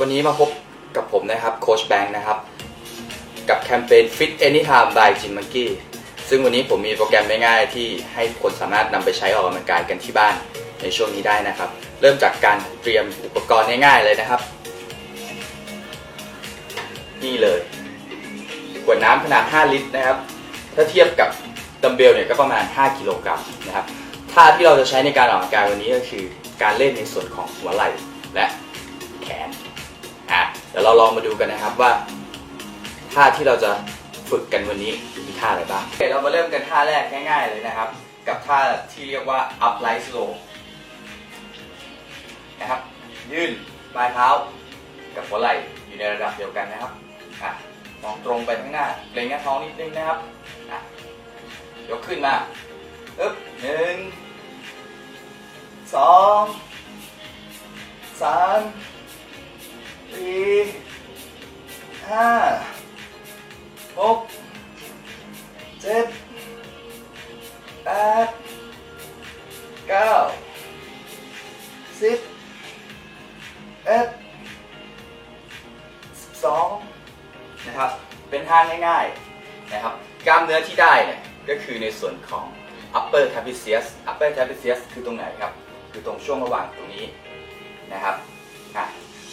วันนี้มาพบกับผมนะครับโคชแบงค์นะครับ กับแคมเปญ Fit Anytime by Jim Monkey ซึ่งวันนี้ผมมีโปรแกรมง่ายๆที่ให้คนสามารถนำไปใช้ออกกำลังกายกันที่บ้านในช่วงนี้ได้นะครับ เริ่มจากการเตรียมอุปกรณ์ง่ายๆเลยนะครับ นี่เลยขวดน้ำขนาด 5 ลิตรนะครับ ถ้าเทียบกับดัมเบลเนี่ยก็ประมาณ 5 กิโลกรัมนะครับท่าที่เราจะใช้ในการออกกำลังกายวันนี้ก็คือ การเล่นในส่วนของหัวไหล่และ ดี๋ยวเราลองมาดูกันนะครับว่าท่าที่เราจะฝึกกันวันนี้มีท่าอะไรบ้างโอเคเรามาเริ่มกันท่าแรกง่ายๆเลยนะครับ กับท่าที่เรียกว่า up light slow นะครับ ยื่นปลายเท้า กับหัวไหล่อยู่ในระดับเดียวกันนะครับอะมองตรงไปข้างหน้าเกรงหน้าท้องนิดนึงนะครับอะยกขึ้นมาอึ๊บหนึ่งสองสาม สี่ห้าหกเจ็ดแปดเก้าสิบเอ็ดสิบสองนะครับ เป็นท่าง่ายๆนะครับ กล้ามเนื้อที่ได้เนี่ยก็คือในส่วนของ upper trapezius upper trapezius คือตรงไหนครับ คือตรงช่วงระหว่างตรงนี้นะครับอะ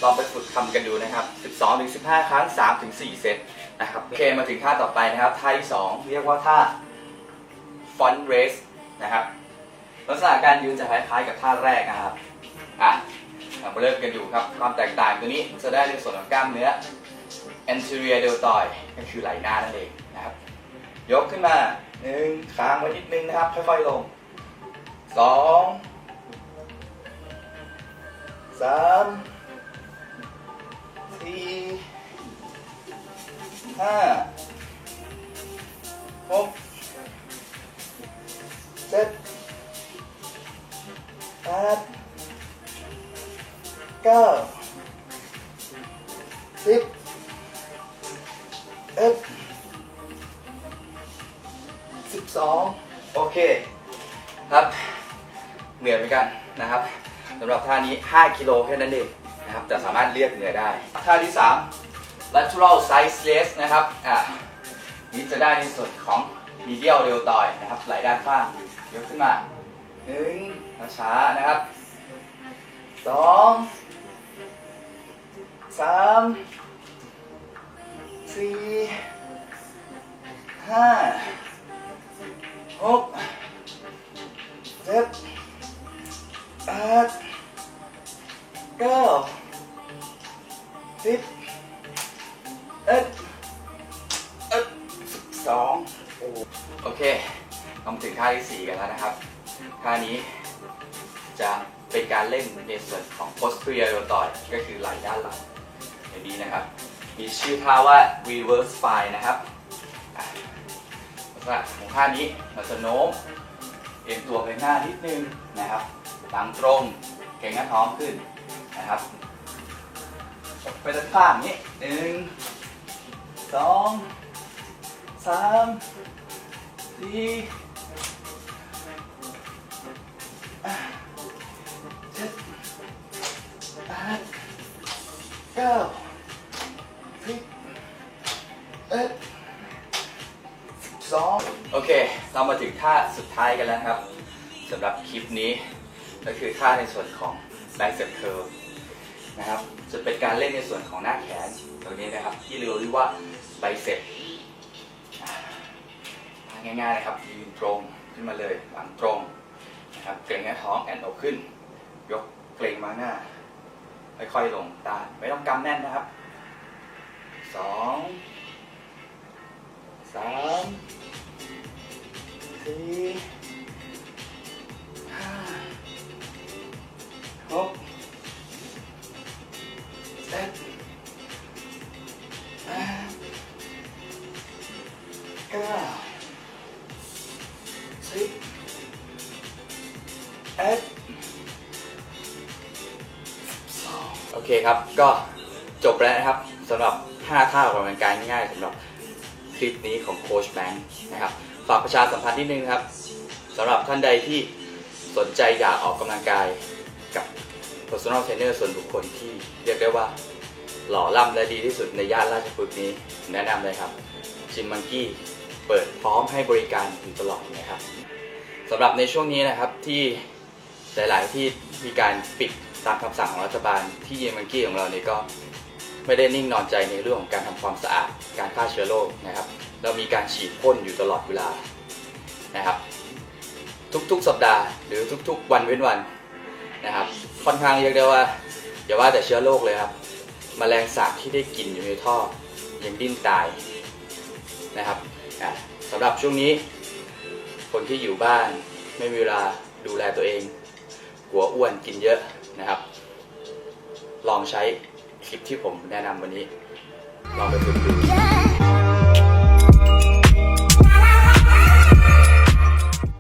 ลองไปฝึกทำกันดูนะครับ 12-15 ครั้ง 3-4 เซตนะครับโอเคมาถึงท่าต่อไปนะครับท่าที่ 2 เรียกว่าท่า front raise นะครับลักษณะการยืนจะคล้ายๆกับท่าแรกนะครับอะมาเริ่มกันดูครับ ความแตกต่างตัวนี้จะได้ในส่วนของกล้ามเนื้อ anterior deltoid ก็คือไหล่หน้านั่นเองนะครับ ยกขึ้นมาหนึ่งค้างไว้นิดนึงนะครับ ค่อยๆลงสองสาม สี่ห้าหกเจ็ดแปดเก้าสิบเอ็ด12โอเคครับ เหนื่อยเหมือนกันนะครับสำหรับท่านี้ 5 กิโลแค่นั้นเอง นะครับแต่สามารถเรียกเหนื่อยได้ ท่าที่ 3 lateral side raise นะครับอะนี่จะได้ในส่วนของ medial deltoid นะครับไหลด้านข้างยกขึ้นมาหนึ่งช้าๆนะครับสองสามสี่ห้าหกเจ็ดแปด สองโอเคมาถึงท่าที่สี่กันแล้วนะครับ ท่านี้จะเป็นการเล่นในส่วนของ posterior deltoid ก็คือไหล่ด้านหลังอย่างนี้นะครับ มีชื่อท่าว่า reverse spine นะครับลักษณะของท่านี้เราจะโน้มเอ็นตัวไปหน้านิดนึงนะครับหลังตรงเก่งหน้าท้องขึ้นนะครับไปด้านข้างนี้หนึ่งสอง สามสี่เจ็ดแปดเก้าสิบเอ็ดสองโอเค เรามาถึงท่าสุดท้ายกันแล้วครับสำหรับคลิปนี้ ก็คือท่าในส่วนของ bicep curl นะครับ จะเป็นการเล่นในส่วนของหน้าแขนตรงนี้นะครับ ที่เรียกว่า bicep อ่าท่า ง่ายๆนะครับยืนตรงขึ้นมาเลยหลังตรงนะครับเกรงหน้าท้องแอนอกขึ้น ยกเกรงมาหน้า ค่อยๆลงตาไม่ต้องกำแน่นนะครับสองสามสี่ห้าหกเจ็ดแปดเก้า เอ็ดสองโอเคครับ ก็จบแล้วนะครับสำหรับ 5 ท่าออกกำลังกายง่ายๆสำหรับคลิปนี้ของโค้ชแบงค์นะครับ ฝากประชาสัมพันธ์นิดนึงครับสำหรับท่านใดที่สนใจอยากออกกำลังกายกับ personal trainer ส่วนบุคคลที่เรียกได้ว่าหล่อล่ำและดีที่สุดในย่านราชพฤกษ์นี้ แนะนำเลยครับจิมมังกี้เปิดพร้อมให้บริการอยู่ตลอดนะครับสำหรับในช่วงนี้นะครับที่ หลายๆที่มีการปิดตามคำสั่งของรัฐบาลที่จิมมังกี้ของเราเนี่ยก็ไม่ได้นิ่งนอนใจในเรื่องของการทำความสะอาด การฆ่าเชื้อโรคนะครับ เรามีการฉีดพ่นอยู่ตลอดเวลานะครับ ทุกๆสัปดาห์หรือทุกๆ วันเว้นวันนะครับ ค่อนข้างเรียกได้ว่าอย่าว่าแต่เชื้อโรคเลยครับมแมลงสาบที่ได้กินอยู่ในท่อยังดิ้นตายนะครับสำหรับช่วงนี้ คนที่อยู่บ้านไม่มีเวลาดูแลตัวเอง กลัวอ้วนกินเยอะนะครับ ลองใช้คลิปที่ผมแนะนำวันนี้ ลองไปฝึกดู